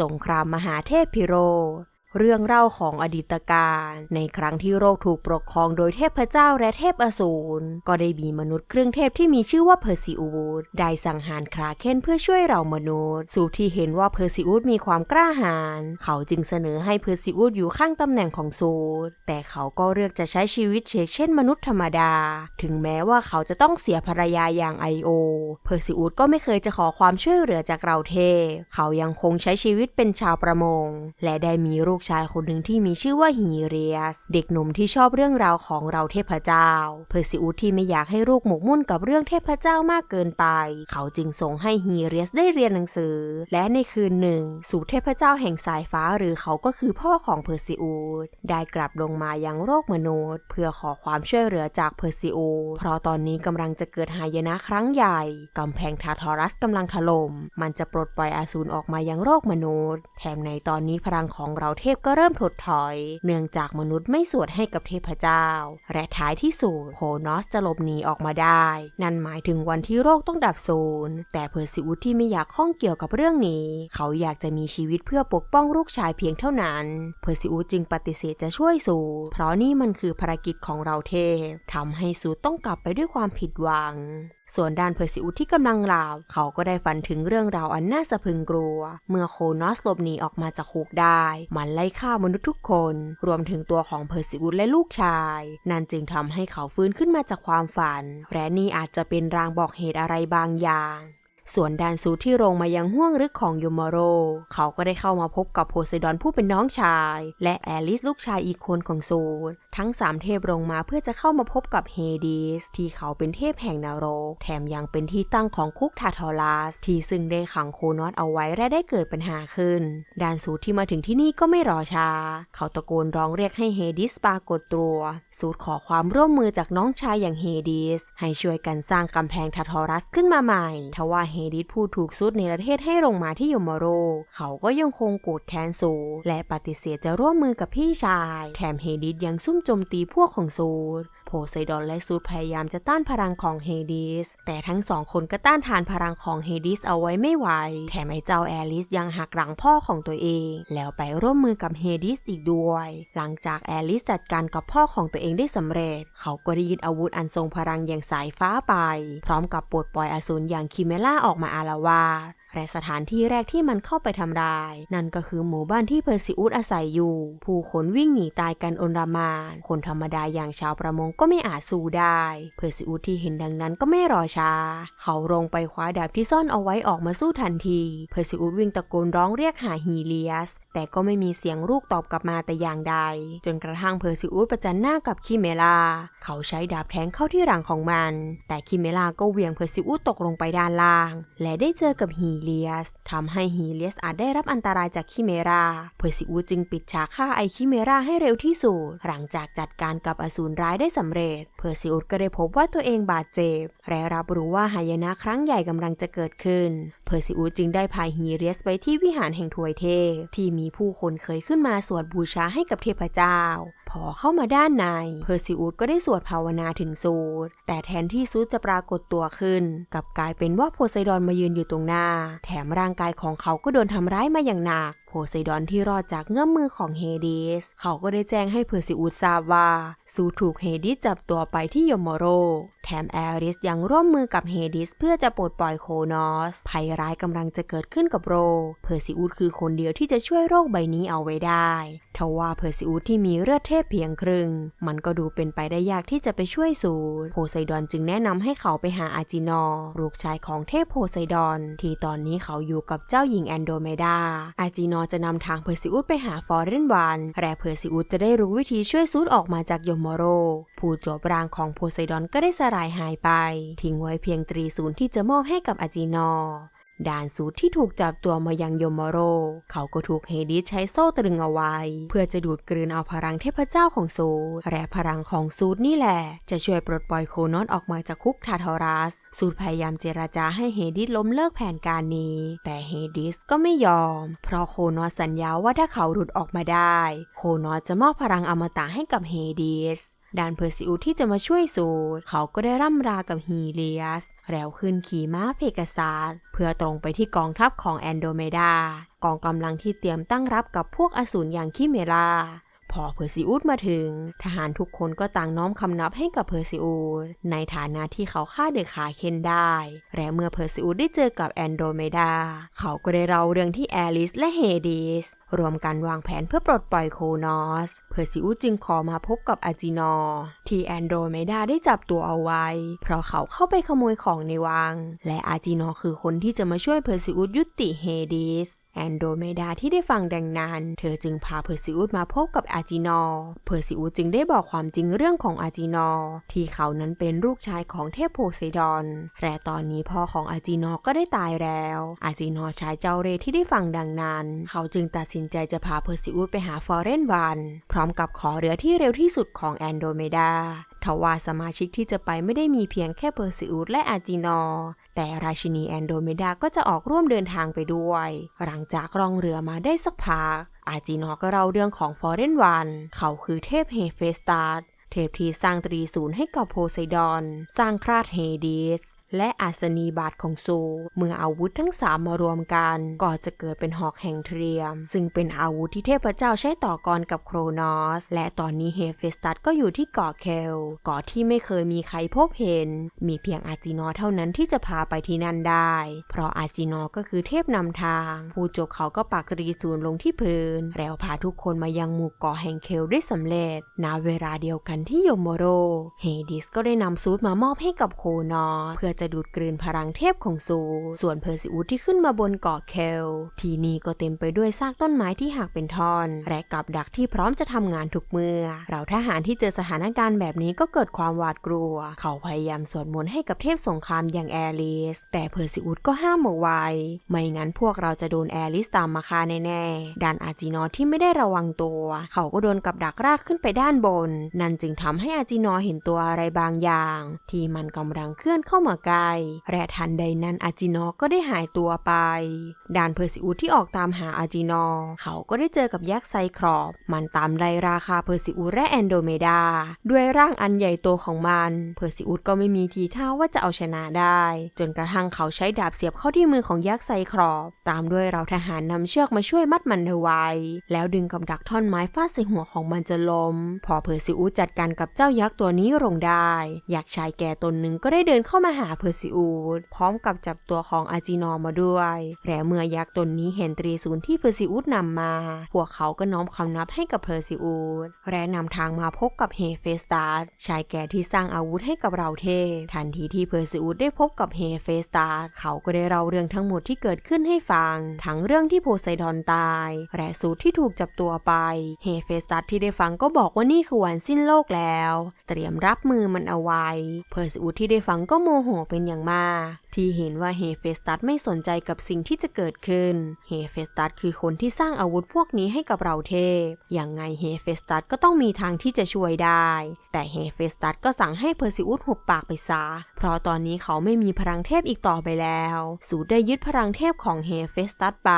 สงครามมหาเทพพิโรธ เรื่องเล่าของอดีตการในครั้งที่โลกถูกปกครองโดยเทพเจ้าและเทพอสูรก็ได้มีมนุษย์เครื่องเทพที่มีชื่อว่าเพอร์ซิอูดได้สังหารคราเคนเพื่อช่วยเรามนุษย์ สู่ที่เห็นว่าเพอร์ซิอูดมีความกล้าหาญเขาจึงเสนอให้เพอร์ซิอูดอยู่ข้างตำแหน่งของซูดแต่เขาก็เลือกจะใช้ชีวิตเชกเช่นมนุษย์ธรรมดา ถึงแม้ว่าเขาจะต้องเสียภรรยาอย่างไอโอ เพอร์ซิอูดก็ไม่เคยจะขอความช่วยเหลือจากเราเทพเขายังคงใช้ชีวิตเป็นชาวประมง และได้มีลูกชายคนหนึ่งที่มีชื่อว่าฮีเรียส เด็กหนุ่มที่ชอบเรื่องราวของเราเทพเจ้า เพอร์ซิอุสที่ไม่อยากให้ลูกหมกมุ่นกับเรื่องเทพเจ้ามากเกินไป เขาจึงส่งให้ฮีเรียสได้เรียนหนังสือ และในคืนหนึ่ง สู่เทพเจ้าแห่งสายฟ้าหรือเขาก็คือพ่อของเพอร์ซิอุสได้กลับลงมายังโลกมนุษย์ เพื่อขอความช่วยเหลือจากเพอร์ซิอุสเพราะตอนนี้กำลังจะเกิดหายนะครั้งใหญ่กำแพงทาทอรัสกำลังถล่มมันจะปลดปล่อยอาสูรออกมายังโลกมนุษย์ แถมในตอนนี้พลังของเราเทพก็เริ่มถดถอย เนื่องจากมนุษย์ไม่สวดให้กับเทพเจ้า และท้ายที่สุดโคนอสจะหลบหนีออกมาได้ นั่นหมายถึงวันที่โรคต้องดับศูนย์แต่เพอร์ซิอุสที่ไม่อยากข้องเกี่ยวกับเรื่องนี้ เขาอยากจะมีชีวิตเพื่อปกป้องลูกชายเพียงเท่านั้น เพอร์ซิอุสจึงปฏิเสธจะช่วยสูเพราะนี่มันคือภารกิจของเราเทพทำให้สูต้องกลับไปด้วยความผิดหวัง ส่วนด้านเพอร์ซิอุสที่กำลังหลับเขาก็ได้ฝันถึงเรื่องราวอันน่าสะพรึงกลัว เมื่อโคนอสหลบหนีออกมาจากคุกได้ มันไล่ฆ่ามนุษย์ทุกคน รวมถึงตัวของเพอร์ซิอุสและลูกชาย นั่นจึงทำให้เขาฟื้นขึ้นมาจากความฝัน และนี่อาจจะเป็นรางบอกเหตุอะไรบางอย่าง ส่วนดานซูที่ลงมายังห้วงลึกของยูมาโร เขาก็ได้เข้ามาพบกับโพไซดอนผู้เป็นน้องชาย และแอลิสลูกชายอีกคนของซูดทั้งสามเทพลงมาเพื่อจะเข้ามาพบกับเฮดิสที่เขาเป็นเทพแห่งนรก แถมยังเป็นที่ตั้งของคุกทาทอรัสที่ซึ่งได้ขังโคนอสเอาไว้และได้เกิดปัญหาขึ้นดานซูที่มาถึงที่นี่ก็ไม่รอช้า เขาตะโกนร้องเรียกให้เฮดิสปรากฏตัว ซูดขอความร่วมมือจากน้องชายอย่างเฮดิสให้ช่วยกันสร้างกำแพงทาทอรัสขึ้นมาใหม่ทว่าเฮฮดิสผู้ถูกซูดในประเทศให้ลงมาที่ยมโร เขาก็ยังคงโกรธแค้นซูและปฏิเสธจะร่วมมือกับพี่ชาย แถมเฮดิสยังซุ่มโจมตีพวกของซูดโพไซดอนและซูดพยายามจะต้านพลังของเฮดิส แต่ทั้งสองคนก็ต้านทานพลังของเฮดิสเอาไว้ไม่ไหว แถมไอ้เจ้าแอลิสยังหักหลังพ่อของตัวเอง แล้วไปร่วมมือกับเฮดิสอีกด้วย หลังจากแอลิสจัดการกับพ่อของตัวเองได้สำเร็จ เขาก็ได้ยึดอาวุธอันทรงพลังอย่างสายฟ้าไป พร้อมกับปลดปล่อยอสูรอย่างคิเมล่าออกมาอาละวาด และสถานที่แรกที่มันเข้าไปทำลาย นั่นก็คือหมู่บ้านที่เพอร์ซิอุสอาศัยอยู่ ผู้คนวิ่งหนีตายกันอนรามาน คนธรรมดาอย่างชาวประมงก็ไม่อาจสู้ได้ เพอร์ซิอุสที่เห็นดังนั้นก็ไม่รอช้า เขาลงไปคว้าดาบที่ซ่อนเอาไว้ออกมาสู้ทันที เพอร์ซิอุสวิ่งตะโกนร้องเรียกหาฮีเลียส แต่ก็ไม่มีเสียงลูกตอบกลับมาแต่อย่างใด จนกระทั่งเพอร์ซิอุสประจันหน้ากับคิเมลา เขาใช้ดาบแทงเข้าที่หลังของมัน แต่คิเมลาก็เหวี่ยงเพอร์ซิอุสตกลงไปด้านล่าง และได้เจอกับฮีเลียส ทำให้ฮีเลียสอาจได้รับอันตรายจากคิเมราเพอร์ซิอุสจึงปิดฉากฆ่าไอคิเมราให้เร็วที่สุด หลังจากจัดการกับอสูรร้ายได้สำเร็จ เพอร์ซิอุสก็ได้พบว่าตัวเองบาดเจ็บ และรับรู้ว่าหายนะครั้งใหญ่กำลังจะเกิดขึ้น เพอร์ซิอุสจึงได้พาฮีเลียสไปที่วิหารแห่งถวยเทพที่มีผู้คนเคยขึ้นมาสวดบูชาให้กับเทพเจ้า พอเข้ามาด้านใน เพอร์ซิอุสก็ได้สวดภาวนาถึงซูดแต่แทนที่ซูดจะปรากฏตัวขึ้นกลับกลายเป็นว่าโพไซดอนมายืนอยู่ตรงหน้า แถมร่างกายของเขาก็โดนทำร้ายมาอย่างหนัก ไซดอนที่รอดจากเงื้อมมือของเฮดิสเขาก็ได้แจ้งให้เพอร์ซิอุสทราบว่าซูถูกเฮดิสจับตัวไปที่ยมโร แถมแอริสยังร่วมมือกับเฮดิสเพื่อจะปลดปล่อยโคนอส ภัยร้ายกำลังจะเกิดขึ้นกับโร เพอร์ซิอุสคือคนเดียวที่จะช่วยโรคใบนี้เอาไว้ได้ทว่าเพอร์ซิอุสที่มีเลือดเทพเพียงครึ่ง มันก็ดูเป็นไปได้ยากที่จะไปช่วยสูดโพไซดอนจึงแนะนำให้เขาไปหาอาจินอลูกชายของเทพโพไซดอน ที่ตอนนี้เขาอยู่กับเจ้าหญิงแอนโดเมดาอาจินอจะนำทางเพอร์ซิอุสไปหาฟอร์เรนวันและเพอร์ซิอุสจะได้รู้วิธีช่วยซูดออกมาจากยมโร ผู้จบรางของโพไซดอนก็ได้สลายหายไป ทิ้งไว้เพียงตรีศูนย์ที่จะมอบให้กับอาจินอ ด่านสูตรที่ถูกจับตัวมายังยมโร เขาก็ถูกเฮดิสใช้โซ่ตรึงเอาไว้ เพื่อจะดูดกลืนเอาพลังเทพเจ้าของสูตรและพลังของสูตรนี่แหละ จะช่วยปลดปล่อยโคนอสออกมาจากคุกทาทอรัส สูตรพยายามเจราจาให้เฮดิสล้มเลิกแผนการนี้ แต่เฮดิสก็ไม่ยอม เพราะโคนอสสัญญาว่าถ้าเขาหลุดออกมาได้ โคนอสจะมอบพลังอมตะให้กับเฮดิสดานเพอร์ซิอุสที่จะมาช่วยสูตร เขาก็ได้ร่ำรากับฮีเลียส แล้วขึ้นขี่ม้าเพกาซัสเพื่อตรงไปที่กองทัพของแอนโดเมดากองกำลังที่เตรียมตั้งรับกับพวกอสูรอย่างคิเมรา พอเพอร์ซิอุสมาถึง ทหารทุกคนก็ต่างน้อมคำนับให้กับเพอร์ซิอุสในฐานะที่เขาฆ่าเดอะขาเคนได้ และเมื่อเพอร์ซิอุสได้เจอกับแอนโดเมดา เขาก็ได้เล่าเรื่องที่แอลิสและเฮดิสรวมกันวางแผนเพื่อปลดปล่อยโคนอส เพอร์ซิอุสจึงขอมาพบกับอาจินอที่แอนโดเมดาได้จับตัวเอาไว้ เพราะเขาเข้าไปขโมยของในวัง และอาจินอคือคนที่จะมาช่วยเพอร์ซิอุสยุติเฮดิส แอนโดเมดาที่ได้ฟังดังนั้น เธอจึงพาเพอร์ซิอุสมาพบกับอาจินอเพอร์ซิอุสจึงได้บอกความจริงเรื่องของอาจินอที่เขานั้นเป็นลูกชายของเทพโพไซดอนและตอนนี้พ่อของอาจินอก็ได้ตายแล้ว อาจินอชายเจ้าเรที่ได้ฟังดังนั้น เขาจึงตัดสินใจจะพาเพอร์ซิอุสไปหาฟอเรนวัน พร้อมกับขอเรือที่เร็วที่สุดของแอนโดเมดา ทว่าสมาชิกที่จะไปไม่ได้มีเพียงแค่เพอร์ซิอุสและอาจินอ แต่ราชินีแอนโดเมดาก็จะออกร่วมเดินทางไปด้วย หลังจากร่องเรือมาได้สักพัก อาจินอก็เล่าเรื่องของฟอเรนวัน เขาคือเทพเฮเฟสตาสเทพที่สร้างตรีศูนย์ให้กับโพไซดอน สร้างคราดเฮดิส และอาสนีบาทของโซ เมื่ออาวุธทั้งสามมารวมกันก็จะเกิดเป็นหอกแห่งเทียม ซึ่งเป็นอาวุธที่เทพเจ้าใช้ต่อกรกับโครนอส และตอนนี้เฮเฟสตัสก็อยู่ที่เกาะเคลเกาะที่ไม่เคยมีใครพบเห็น มีเพียงอาจินอเท่านั้นที่จะพาไปที่นั่นได้ เพราะอาจินอก็คือเทพนำทาง ผู้จกเขาก็ปักตรีศูนย์ลงที่พื้น แล้วพาทุกคนมายังหมู่เกาะแห่งเคลได้สำเร็จณเวลาเดียวกันที่โยโมโร เฮดิสก็ได้นำซูดมามอบให้กับโคนอสเพื่อจะดูดกลืนพลังเทพของซู ส่วนเพอร์ซิอุสที่ขึ้นมาบนเกาะเคล ที่นี่ก็เต็มไปด้วยซากต้นไม้ที่หักเป็นท่อน และกับดักที่พร้อมจะทำงานทุกเมื่อ เราทหารที่เจอสถานการณ์แบบนี้ก็เกิดความหวาดกลัว เขาพยายามสวดมนต์ให้กับเทพสงครามอย่างแอลิส แต่เพอร์ซิอุสก็ห้ามเอาไว้ ไม่งั้นพวกเราจะโดนแอลิสตามมาฆ่าแน่ๆด้านอาจินอที่ไม่ได้ระวังตัว เขาก็โดนกับดักรากขึ้นไปด้านบน นั่นจึงทำให้อาจินอเห็นตัวอะไรบางอย่าง ที่มันกำลังเคลื่อนเข้ามาใกลและทันใดนั้นอาจินอก็ได้หายตัวไปด่านเพอร์ซิอุสที่ออกตามหาอาจินอ เขาก็ได้เจอกับยักษ์ไซครอปมันตามไล่ราคาเพอร์ซิอุสและแอนโดเมดา ด้วยร่างอันใหญ่โตของมัน เพอร์ซิอุสก็ไม่มีทีท่าว่าจะเอาชนะได้ จนกระทั่งเขาใช้ดาบเสียบเข้าที่มือของยักษ์ไซครอปตามด้วยเราทหารนำเชือกมาช่วยมัดมันเอาไว้ แล้วดึงกับดักท่อนไม้ฟาดใส่หัวของมันจะล้ม พอเพอร์ซิอุสจัดการกับเจ้ายักษ์ตัวนี้ลงได้ ยักษ์ชายแก่ตนหนึ่งก็ได้เดินเข้ามาหาเพอร์ซิอุสพร้อมกับจับตัวของอาจินอมาด้วยและเมื่อยักษ์ตนนี้เห็นตรีศูนย์ที่เพอร์ซิอุสนำมา พวกเขาก็น้อมคำนับให้กับเพอร์ซิอุสและนำทางมาพบกับเฮเฟสตัสชายแก่ที่สร้างอาวุธให้กับเราเทพทันทีที่เพอร์ซิอุสได้พบกับเฮเฟสตัสเขาก็ได้เล่าเรื่องทั้งหมดที่เกิดขึ้นให้ฟัง ทั้งเรื่องที่โพไซดอนตายและสูตรที่ถูกจับตัวไปเฮเฟสตัสที่ได้ฟังก็บอกว่านี่คือวันสิ้นโลกแล้ว เตรียมรับมือมันเอาไว้ เพอร์ซิอุสที่ได้ฟังก็โมโหเป็นอย่างมาก ที่เห็นว่าเฮเฟสตัสไม่สนใจกับสิ่งที่จะเกิดขึ้น เฮเฟสตัสคือคนที่สร้างอาวุธพวกนี้ให้กับเราเทพ อย่างไงเฮเฟสตัสก็ต้องมีทางที่จะช่วยได้ แต่เฮเฟสตัสก็สั่งให้เพอร์ซิอุสหุบปากไปซะ เพราะตอนนี้เขาไม่มีพลังเทพอีกต่อไปแล้ว สูดได้ยึดพลังเทพของเฮเฟสตัสไป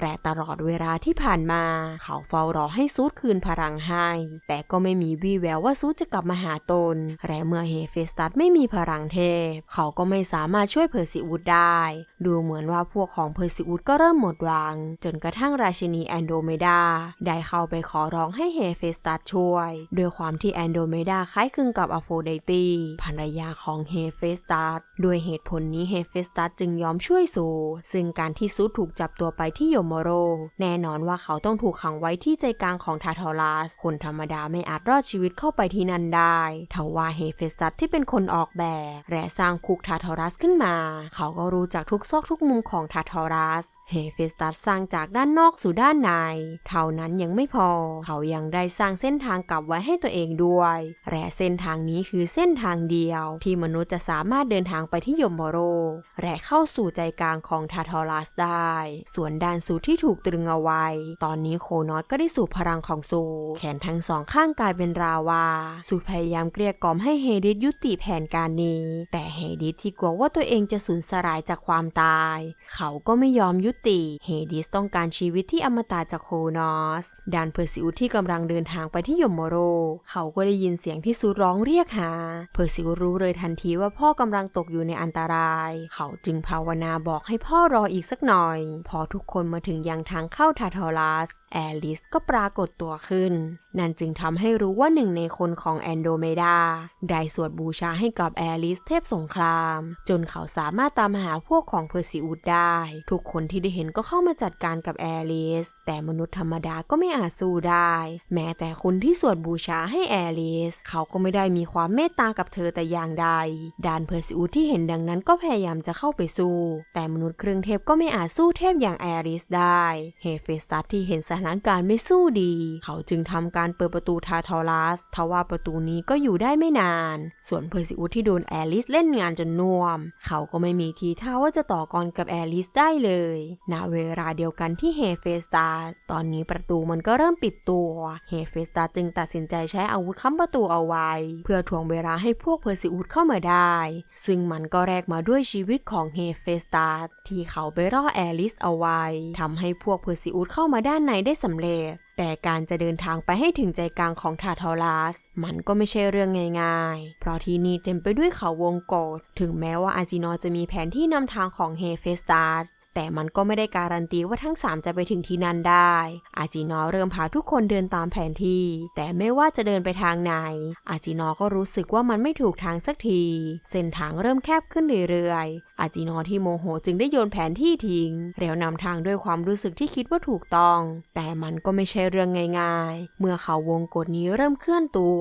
และตลอดเวลาที่ผ่านมา เขาเฝ้ารอให้ซูดคืนพลังให้ แต่ก็ไม่มีวี่แววว่าซูดจะกลับมาหาตน และเมื่อเฮเฟสตัสไม่มีพลังเทพ เขาก็ไม่สามารถช่วยเพอร์ซิอุสได้ ดูเหมือนว่าพวกของเพอร์ซิอุสก็เริ่มหมดหวัง จนกระทั่งราชินีแอนโดเมดาได้เข้าไปขอร้องให้เฮเฟสตัสช่วยด้วยความที่แอนโดเมดาคล้ายคลึงกับอโฟไดตีภรรยาของเฮเฟสตัสด้วยเหตุผลนี้เฮเฟสตัสจึงยอมช่วยสูซึ่งการที่ซูถูกจับตัวไปที่โยโมโร แน่นอนว่าเขาต้องถูกขังไว้ที่ใจกลางของทาทอรัส คนธรรมดาไม่อาจรอดชีวิตเข้าไปที่นั่นได้ทว่าเฮเฟสตัสที่เป็นคนออกแบบ และสร้างคุกทาทอรัสขึ้นมา เขาก็รู้จักทุกซอกทุกมุมของทาทอรัส เฮเฟสตัสสร้างจากด้านนอกสู่ด้านใน เท่านั้นยังไม่พอ เขายังได้สร้างเส้นทางกลับไว้ให้ตัวเองด้วย และเส้นทางนี้คือเส้นทางเดียว ที่มนุษย์จะสามารถเดินทางไปที่ยมโมโรและเข้าสู่ใจกลางของทาทอรัสได้ ส่วนด้านสูที่ถูกตรึงเอาไว้ ตอนนี้โคนอสก็ได้สู่พลังของสูแขนทั้งสองข้างกลายเป็นราวา สูพยายามเกลี้ยกล่อมให้เฮดิสยุติแผนการนี้ แต่เฮดิสสที่กลัวว่าตัวเองจะสูญสลายจากความตาย เขาก็ไม่ยอมยุติเฮดิสต้องการชีวิตที่อมตะจากโคนอสดานเพอร์ซิอุสที่กำลังเดินทางไปที่ยมโมโร เขาก็ได้ยินเสียงที่ซูร้องเรียกหา เพอร์ซิอุสรู้เลยทันทีว่าพ่อกำลังตกอยู่ในอันตราย เขาจึงภาวนาบอกให้พ่อรออีกสักหน่อย พอทุกคนมาถึงยังทางเข้าทาทอรัส แอลิสก็ปรากฏตัวขึ้น นั่นจึงทำให้รู้ว่าหนึ่งในคนของแอนโดเมดา ได้สวดบูชาให้กับแอลิสเทพสงคราม จนเขาสามารถตามหาพวกของเพอร์ซิอุสได้ ทุกคนที่ได้เห็นก็เข้ามาจัดการกับแอลิส แต่มนุษย์ธรรมดาก็ไม่อาจสู้ได้ แม้แต่คนที่สวดบูชาให้แอลิส เขาก็ไม่ได้มีความเมตตากับเธอแต่อย่างใด ดานเพอร์ซิอุสที่เห็นดังนั้นก็พยายามจะเข้าไปสู้ แต่มนุษย์เครื่องเทพก็ไม่อาจสู้เทพอย่างแอริสได้ เฮเฟสตัสที่เห็นสถานการณ์ไม่สู้ดี เขาจึงทำการเปิดประตูทาทอรัสทว่าประตูนี้ก็อยู่ได้ไม่นาน ส่วนเพอร์ซิอุสที่โดนแอลิสเล่นงานจนน่วม เขาก็ไม่มีทีท่าว่าจะต่อกรกับแอลิสได้เลยณเวลาเดียวกันที่เฮเฟสตัสตอนนี้ประตูมันก็เริ่มปิดตัว เฮเฟสตัสจึงตัดสินใจใช้อาวุธค้ำประตูเอาไว้ เพื่อถ่วงเวลาให้พวกเพอร์ซิอุสเข้ามาได้ ซึ่งมันก็แลกมาด้วยชีวิตของเฮเฟสตัสที่เขาไปล่อแอลิสเอาไว้ทำให้พวกเพอร์ซิอุสเข้ามาด้านในได้สำเร็จ แต่การจะเดินทางไปให้ถึงใจกลางของทาทอรัส มันก็ไม่ใช่เรื่องง่ายๆ เพราะที่นี่เต็มไปด้วยเขาวงกดถึงแม้ว่าอาจิโนจะมีแผนที่นำทางของเฮเฟสตัส แต่มันก็ไม่ได้การันตีว่าทั้ง 3 จะไปถึงที่นั่นได้ อาจิโนเริ่มพาทุกคนเดินตามแผนที่ แต่ไม่ว่าจะเดินไปทางไหน อาจิโนก็รู้สึกว่ามันไม่ถูกทางสักที เส้นทางเริ่มแคบขึ้นเรื่อยๆ อาจิโนที่โมโหจึงได้โยนแผนที่ทิ้ง แล้วนำทางด้วยความรู้สึกที่คิดว่าถูกต้อง แต่มันก็ไม่ใช่เรื่องง่าย ๆ เมื่อเขาวงกฏนี้เริ่มเคลื่อนตัว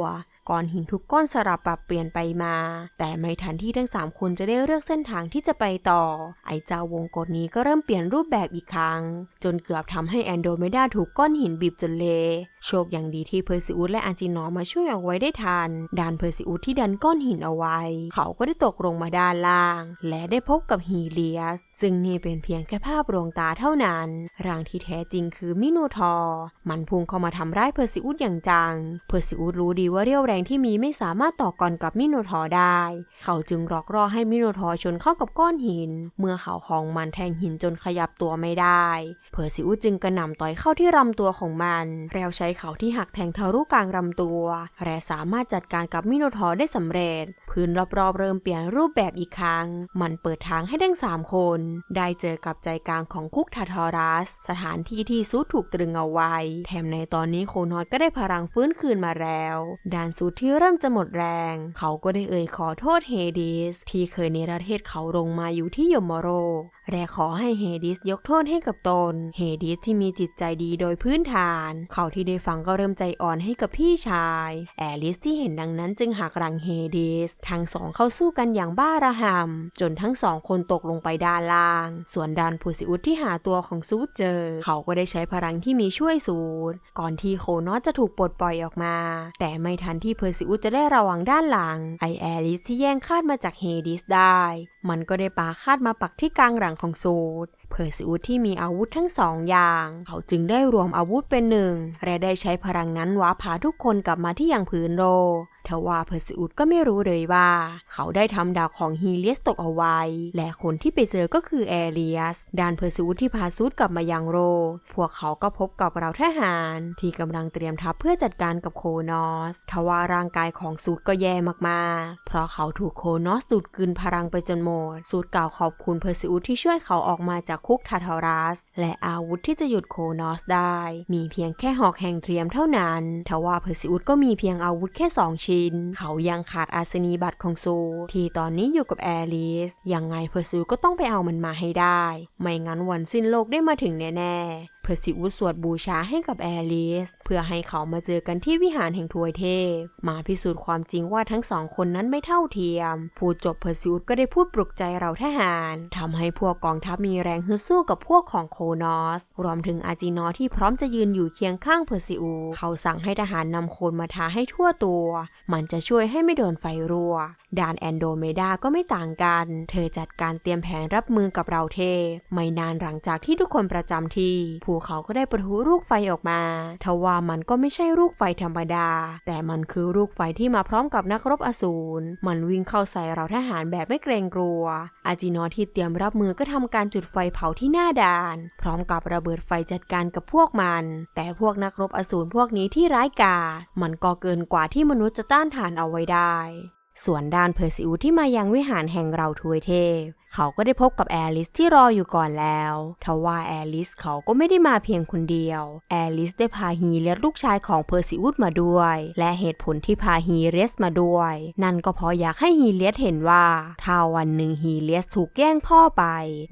ก้อนหินทุกก้อนสลับปรับเปลี่ยนไปมา แต่ไม่ทันที่ทั้งสามคนจะได้เลือกเส้นทางที่จะไปต่อ ไอเจ้าวงกฏนี้ก็เริ่มเปลี่ยนรูปแบบอีกครั้ง จนเกือบทำให้แอนโดเมดาถูกก้อนหินบีบจนเละโชคอย่างดีที่เพอร์ซิอุสและอาจินอมาช่วยเอาไว้ได้ทันดานเพอร์ซิอุสที่ดันก้อนหินเอาไว้ เขาก็ได้ตกลงมาด้านล่าง และได้พบกับฮีเลียส ซึ่งนี่เป็นเพียงแค่ภาพลวงตาเท่านั้น ร่างที่แท้จริงคือมิโนทอร์มันพุ่งเข้ามาทำร้ายเพอร์ซิอุสอย่างจัง เพอร์ซิอุสรู้ดีว่าเรี่ยวแรงที่มีไม่สามารถต่อกรกับมิโนทอร์ได้ เขาจึงหลอกล่อให้มิโนทอร์ชนเข้ากับก้อนหิน เมื่อเขาของมันแทงหินจนขยับตัวไม่ได้ เพอร์ซิอุสจึงกระหน่ำต่อยเข้าที่ลำตัวของมันแล้วใช้เขาที่หักแทงทะลุกลางลำตัว และสามารถจัดการกับมิโนทอร์ได้สำเร็จพื้นรอบๆ เริ่มเปลี่ยนรูปแบบอีกครั้ง มันเปิดทางให้ทั้งสามคน ได้เจอกับใจกลางของคุกทาทอรัส สถานที่ที่ซูถูกตรึงเอาไว้ แถมในตอนนี้โคนอดก็ได้พลังฟื้นคืนมาแล้วด่านซูที่เริ่มจะหมดแรง เขาก็ได้เอ่ยขอโทษเฮดิสที่เคยเนรเทศเขาลงมาอยู่ที่ยมโร และขอให้เฮดิสยกโทษให้กับตน เฮดิสที่มีจิตใจดีโดยพื้นฐาน เขาที่ได้ฟังก็เริ่มใจอ่อนให้กับพี่ชาย แอลิสที่เห็นดังนั้นจึงหักหลังเฮดิส ทั้งสองเข้าสู้กันอย่างบ้าระหำจนทั้งสองคนตกลงไปด้านล่าง ส่วนดานพูซิอุสที่หาตัวของซูดเจอ เขาก็ได้ใช้พลังที่มีช่วยซูดก่อนที่โคนอสจะถูกปลดปล่อยออกมา แต่ไม่ทันที่เพอร์ซิอุสจะได้ระวังด้านหลัง ไอแอลิสที่แย่งคาดมาจากเฮดิสได้ มันก็ได้ปาคาดมาปักที่กลางหลังของซูดเพอร์ซิอุสที่มีอาวุธทั้งสองอย่าง เขาจึงได้รวมอาวุธเป็นหนึ่งและได้ใช้พลังนั้นว้าพาทุกคนกลับมาที่ยังผืนโล ทว่าเพอร์ซิอุสก็ไม่รู้เลยว่า เขาได้ทำดาวของฮีเลียสตกเอาไว้ และคนที่ไปเจอก็คือแอเรียสดานเพอร์ซิอุสที่พาซูดกลับมายังโร พวกเขาก็พบกับเราทหาร ที่กำลังเตรียมทัพเพื่อจัดการกับโคนอส ทว่าร่างกายของซูดก็แย่มากๆ เพราะเขาถูกโคนอสดูดกลืนพลังไปจนหมด ซูดกล่าวขอบคุณเพอร์ซิอุสที่ช่วยเขาออกมาจากคุกทาทารัส และอาวุธที่จะหยุดโคนอสได้ มีเพียงแค่หอกแห่งเทียมเท่านั้น ทว่าเพอร์ซิอุสก็มีเพียงอาวุธแค่สองิน เขายังขาดอาสนีบัตรของซูที่ตอนนี้อยู่กับแอลิสยังไงเพอร์ซูก็ต้องไปเอามันมาให้ได้ ไม่งั้นวันสิ้นโลกได้มาถึงแน่ๆเพอร์ซิอุสสวดบูชาให้กับแอลิสเพื่อให้เขามาเจอกันที่วิหารแห่งทวยเทพ มาพิสูจน์ความจริงว่าทั้งสองคนนั้นไม่เท่าเทียม พูดจบเพอร์ซิอุสก็ได้พูดปลุกใจเราทหารทำให้พวกกองทัพมีแรงฮึดสู้กับพวกของโคนอส รวมถึงอาจินอที่พร้อมจะยืนอยู่เคียงข้างเพอร์ซิอุสเขาสั่งให้ทหารนำโคนมาทาให้ทั่วตัว มันจะช่วยให้ไม่โดนไฟรั่วดานแอนโดเมดาก็ไม่ต่างกัน เธอจัดการเตรียมแผนรับมือกับเราเทพ ไม่นานหลังจากที่ทุกคนประจำที่ภูเขาก็ได้ประทุลูกไฟออกมาทว่ามันก็ไม่ใช่ลูกไฟธรรมดา แต่มันคือลูกไฟที่มาพร้อมกับนักรบอสูร มันวิ่งเข้าใส่เราทหารแบบไม่เกรงกลัว อาจิโนที่เตรียมรับมือก็ทำการจุดไฟเผาที่หน้าด่าน พร้อมกับระเบิดไฟจัดการกับพวกมัน แต่พวกนักรบอสูรพวกนี้ที่ร้ายกาจมันก็เกินกว่าที่มนุษย์จะต้านทานเอาไว้ได้ส่วนด้านเพอร์ซิอุสที่มายังวิหารแห่งเราทวยเทพ เขาก็ได้พบกับแอลิสที่รออยู่ก่อนแล้วทว่าแอลิสเขาก็ไม่ได้มาเพียงคนเดียว แอลิสได้พาฮีเลียสลูกชายของเพอร์ซิอุสมาด้วย และเหตุผลที่พาฮีเลียสมาด้วย นั่นก็เพราะอยากให้ฮีเลียสเห็นว่า ถ้าวันหนึ่งฮีเลียสถูกแย่งพ่อไป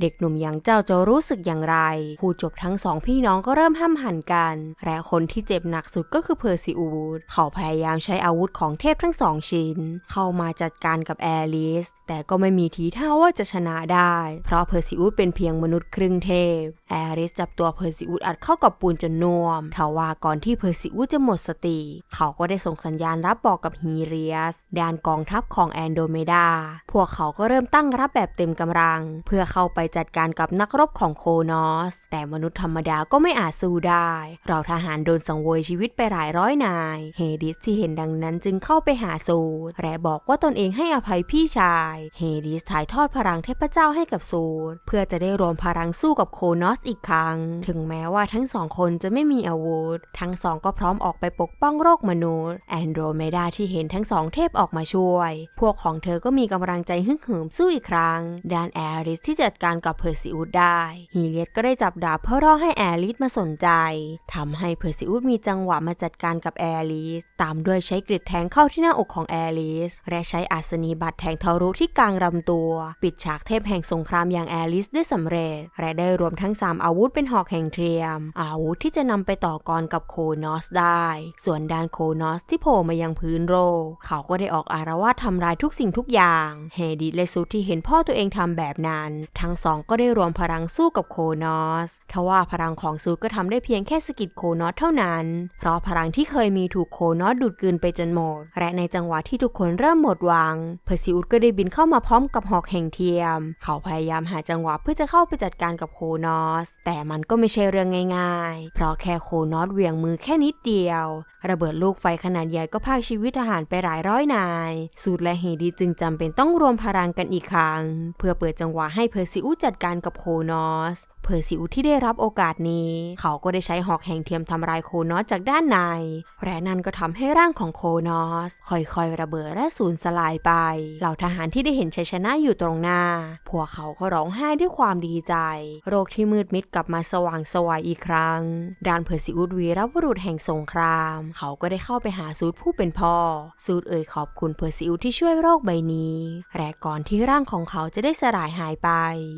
เด็กหนุ่มอย่างเจ้าจะรู้สึกอย่างไร ผู้จบทั้งสองพี่น้องก็เริ่มห้ำหั่นกัน และคนที่เจ็บหนักสุดก็คือเพอร์ซิอุสเขาพยายามใช้อาวุธของเทพทั้งสองชิ้น เข้ามาจัดการกับแอลิส แต่ก็ไม่มีทีท่าว่าจะชนะได้ เพราะเพอร์ซิอุสเป็นเพียงมนุษย์ครึ่งเทพ แอริสจับตัวเพอร์ซิอุสอัดเข้ากับปูนจนน่วมทว่าก่อนที่เพอร์ซิอุสจะหมดสติ เขาก็ได้ส่งสัญญาณรับบอกกับฮีเรียสด้านกองทัพของแอนโดเมดา พวกเขาก็เริ่มตั้งรับแบบเต็มกำลัง เพื่อเข้าไปจัดการกับนักรบของโคนอส แต่มนุษย์ธรรมดาก็ไม่อาจสู้ได้ เราทหารโดนสังเวยชีวิตไปหลายร้อยนาย เฮดิสที่เห็นดังนั้นจึงเข้าไปหาสูดและบอกว่าตนเองให้อภัยพี่ชายเฮดิสถ่ายทอดพลังเทพเจ้าให้กับสูดเพื่อจะได้รวมพลังสู้กับโคนอสอีกครั้ง ถึงแม้ว่าทั้งสองคนจะไม่มีอาวุธ ทั้งสองก็พร้อมออกไปปกป้องโรคมนุษย์ แอนโดรเมดาที่เห็นทั้งสองเทพออกมาช่วย พวกของเธอก็มีกำลังใจฮึกเหิมสู้อีกครั้งด้านแอริสที่จัดการกับเพอร์ซิอุสได้ฮีเลียสก็ได้จับดาบเพื่อรอให้แอริสมาสนใจทำให้เพอร์ซิอุสมีจังหวะมาจัดการกับแอริสตามด้วยใช้กริดแทงเข้าที่หน้าอกของแอริสและใช้อัศนีบัตรแทงทะลุที่กลางลำตัว ปิดฉากเทพแห่งสงครามอย่างแอริสได้สำเร็จ และได้รวมทั้ง 3 อาวุธเป็นหอกแห่งเทียม อาวุธที่จะนำไปต่อกรกับโคนอสได้ ส่วนดานโคนอสที่โผล่มายังพื้นโรเขาก็ได้ออกอารวาสทำลายทุกสิ่งทุกอย่างเฮดิสและซูที่เห็นพ่อตัวเองทำแบบนั้น ทั้งสองก็ได้รวมพลังสู้กับโคนอสทว่าพลังของซูก็ทำได้เพียงแค่สกิดโคนอสเท่านั้น เพราะพลังที่เคยมีถูกโคนอสดูดกลืนไปจนหมด และในจังหวะที่ทุกคนเริ่มหมดหวังเพอร์ซิอุสก็ได้บินเข้ามาพร้อมกับหอกแห่งเทียม เขาพยายามหาจังหวะเพื่อจะเข้าไปจัดการกับโคนอส แต่มันก็ไม่ใช่เรื่องง่าย ๆ เพราะแค่โคนอสเวียงมือแค่นิดเดียว ระเบิดลูกไฟขนาดใหญ่ก็พากชีวิตทหารไปหลายร้อยนาย สูตรและเฮดีจึงจำเป็นต้องรวมพลังกันอีกครั้ง เพื่อเปิดจังหวะให้เพอร์ซิอุสจัดการกับโคนอส เพอร์ซิอุสที่ได้รับโอกาสนี้ เขาก็ได้ใช้หอกแห่งเทียมทำลายโคนอสจากด้านในและนั่นก็ทำให้ร่างของโคนอสค่อยๆระเบิดและสูญสลายไป เหล่าทหารที่ได้เห็นชัยชนะอยู่ตรงหน้า พวกเขาก็ร้องไห้ด้วยความดีใจ โรคที่มืดมิดกลับมาสว่างสวายอีกครั้งด้านเพอร์ซิอุสวีรบุรุษแห่งสงคราม เขาก็ได้เข้าไปหาซูดผู้เป็นพ่อ ซูดเอ่ยขอบคุณเพอร์ซิอุสที่ช่วยโรคใบนี้และก่อนที่ร่างของเขาจะได้สลายหายไป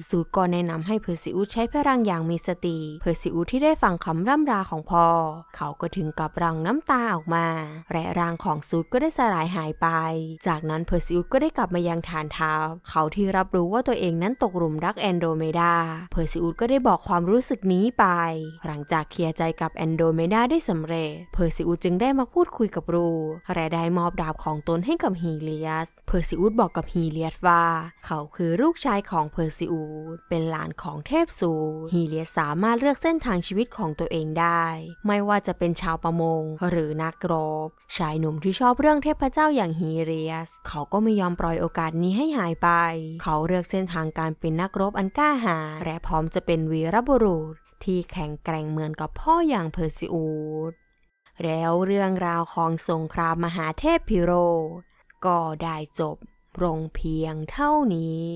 ซูดก็แนะนำให้เพอร์ซิอุสใช้พลังอย่างมีสติ เพอร์ซิอุสที่ได้ฟังคำร่ำราของพ่อ เขาก็ถึงกับรังน้ำตาออกมา และร่างของซูดก็ได้สลายหายไป จากนั้นเพอร์ซิอุสก็ได้กลับมายังฐานทัพเขาที่รับรู้ว่าตัวเองนั้นตกหลุมรักแอนโดเมดา เพอร์ซิอุสก็ได้บอกความรู้สึกนี้ไป หลังจากเคลียร์ใจกับแอนโดเมดาได้สำเร็จ เพอร์ซิอุสจึงได้มาพูดคุยกับรูและได้มอบดาบของตนให้กับฮีเลียส เพอร์ซิอุสบอกกับฮีเลียสว่า เขาคือลูกชายของเพอร์ซิอุสเป็นหลานของเทพสูฮีเลียสามารถเลือกเส้นทางชีวิตของตัวเองได้ ไม่ว่าจะเป็นชาวประมง หรือนักรบ ชายหนุ่มที่ชอบเรื่องเทพเจ้าอย่างฮีเลียส เขาก็ไม่ยอมปล่อยโอกาสนี้ให้หายไป เขาเลือกเส้นทางการเป็นนักรบอันกล้าหาญและพร้อมจะเป็นวีรบุรุษ ที่แข็งแกร่งเหมือนกับพ่ออย่างเพอร์ซิอุสแล้วเรื่องราวของสงครามมหาเทพพิโร ก็ได้จบลงเพียงเท่านี้